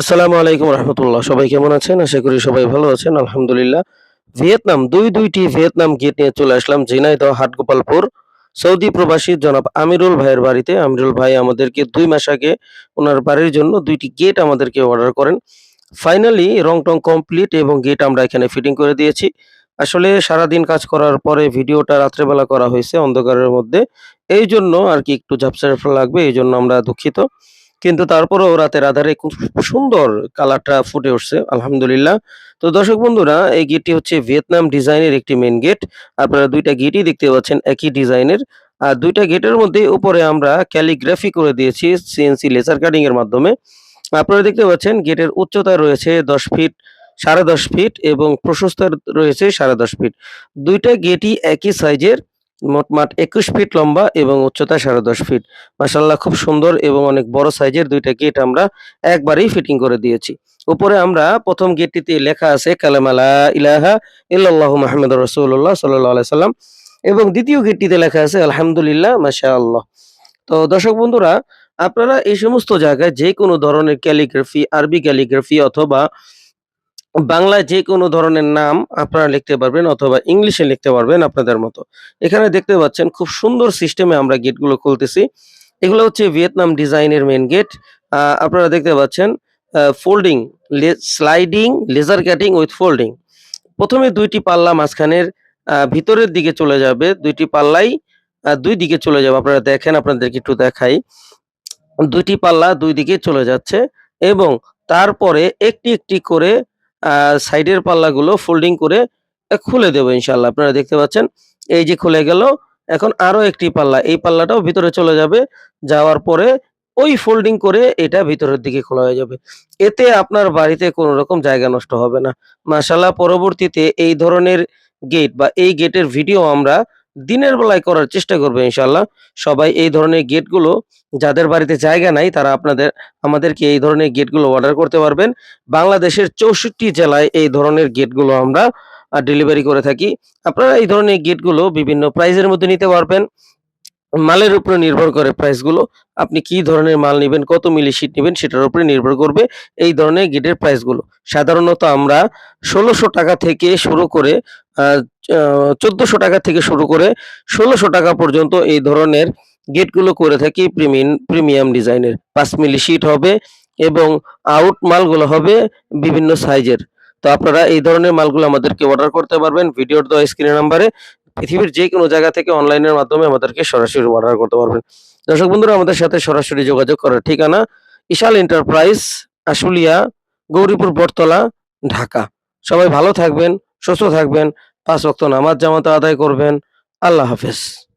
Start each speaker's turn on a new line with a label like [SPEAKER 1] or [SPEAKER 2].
[SPEAKER 1] আসসালামু আলাইকুম রহমতুল্লাহ। সবাই কেমন আছেন? আশা করি সবাই ভালো আছেন, আলহামদুলিল্লাহ। ভিয়েতনাম, দুই দুইটি ভিয়েতনাম গেট নিয়ে চলে আসলাম, ঝিনাইদহ, হাটগোপালপুর। সৌদি প্রবাসী জনাব আমিরুল ভাইয়ের বাড়িতে। আমিরুল ভাই আমাদেরকে দুই মাস আগে ওনার বাড়ির জন্য দুইটি গেট আমাদেরকে অর্ডার করেন। ফাইনালি রং টং কমপ্লিট এবং গেট আমরা এখানে ফিটিং করে দিয়েছি। আসলে সারাদিন কাজ করার পরে ভিডিওটা রাত্রেবেলা করা হয়েছে অন্ধকারের মধ্যে। এই জন্য আর কি একটু ঝাপসা লাগবে, এই জন্য আমরা দুঃখিত। কিন্তু তারপরেও রাতের আধারে খুব সুন্দর কালারটা ফুটে উঠছে আলহামদুলিল্লাহ। তো দর্শক বন্ধুরা এই গেটটি হচ্ছে ভিয়েতনাম ডিজাইনের একটি মেন গেট। আপনারা দুইটা গেটই দেখতে পাচ্ছেন একই ডিজাইনের। আর দুইটা গেটের মধ্যে উপরে আমরা ক্যালিগ্রাফি করে দিয়েছি সিএনসি লেজার কাটিং এর মাধ্যমে। আপনারা দেখতে পাচ্ছেন গেটের উচ্চতা রয়েছে ১০ ফিট, ১০.৫ ফিট এবং প্রশস্ত রয়েছে ১০.৫ ফিট। দুইটা গেটই একই সাইজের মোটমাট ২১ ফিট লম্বা এবং উচ্চতা ১০.৫ ফিট। মাশাআল্লাহ খুব সুন্দর এবং অনেক বড় সাইজের দুইটা গেট আমরা একবারেই ফিটিং করে দিয়েছি। উপরে আমরা ১ম গেটটিতে লেখা আছে কালেমা লা ইলাহা ইল্লাল্লাহু মুহাম্মাদুর রাসূলুল্লাহ সাল্লাল্লাহু আলাইহি সাল্লাম এবং দ্বিতীয় গেটটিতে লেখা আছে আলহামদুলিল্লাহ মাশাআল্লাহ। তো দর্শক বন্ধুরা আপনারা এই সমস্ত জায়গায় যেকোনো ধরনের ক্যালিগ্রাফি, আরবি ক্যালিগ্রাফি অথবা বাংলায় যেকোনো ধরনের নাম আপনারা লিখতে পারবেন অথবা ইংলিশে লিখতে পারবেন আপনাদের মতো। এখানে দেখতে পাচ্ছেন খুব সুন্দর সিস্টেমে আমরা গেটগুলো খুলতেছি। এগুলো হচ্ছে ভিয়েতনাম ডিজাইনের মেইন গেট। আপনারা দেখতে পাচ্ছেন folding sliding laser cutting with folding. প্রথমে দুইটি পাল্লা মাঝখানের ভিতরের দিকে চলে যাবে। ২ টি পাল্লাই দুই দিকে চলে যাবে। আপনারা দেখেন আপনাদেরকে একটু দেখাই। দুইটি পাল্লা দুই দিকে চলে যাচ্ছে এবং তারপরে একটি, একটি করে সাইডের পাল্লাগুলো ফোল্ডিং করে খুলে দেব ইনশাআল্লাহ। আপনারা দেখতে পাচ্ছেন, এই যে খুলে গেল। এখন আরও একটি পাল্লা। এই পাল্লাটাও ভিতরে চলে যাবে। যাওয়ার পরে ওই ফোল্ডিং করে এটা ভিতরের দিকে খোলা হয়ে যাবে। এতে আপনার বাড়িতে কোনো রকম জায়গা নষ্ট হবে না। মাশাআল্লাহ, পরবর্তীতে এই ধরনের গেট বা এই গেটের ভিডিও আমরা দিনের বেলায় করার চেষ্টা করব ইনশাআল্লাহ। সবাই এই ধরনের গেটগুলো যাদের বাড়িতে জায়গা নাই তারা আপনাদের আমাদেরকে এই ধরনের গেটগুলো অর্ডার করতে পারবেন। বাংলাদেশের ৬৪ জেলায় এই ধরনের গেটগুলো আমরা ডেলিভারি করে থাকি। আপনারা এই ধরনের গেটগুলো বিভিন্ন প্রাইজের মধ্যে নিতে পারবেন। মালের উপরে নির্ভর করে প্রাইসগুলো। আপনি কি ধরনের মাল নিবেন, কত মিলি শিট নিবেন সেটার উপরে নির্ভর করবে এই ধরনের গেটের প্রাইসগুলো। সাধারণত আমরা ৳১৬০০ থেকে শুরু করে আ ৳১৪০০ থেকে শুরু করে ৳১৬০০ পর্যন্ত এই ধরনের গেটগুলো করে থাকি প্রিমিন প্রিমিয়াম ডিজাইনের। পাঁচ মিলি শিট হবে এবং আউট মালগুলো হবে বিভিন্ন সাইজের। তো আপনারা এই ধরনের মালগুলো আমাদেরকে অর্ডার করতে পারবেন ভিডিওর দেওয়া স্ক্রিনের নাম্বারে। পৃথিবীর যে কোনো জায়গা থেকে অনলাইনের মাধ্যমে আমাদেরকে সরাসরি অর্ডার করতে পারবেন। দর্শক বন্ধুরা আমাদের সাথে সরাসরি যোগাযোগ করার ঠিকানা ইশাল এন্টারপ্রাইজ, আশুলিয়া, গৌরীপুর বটতলা, ঢাকা। সবাই ভালো থাকবেন, সুস্থ থাকবেন, ৫ ওয়াক্ত নামাজ জামাতে আদায় করবেন। আল্লাহ হাফেজ।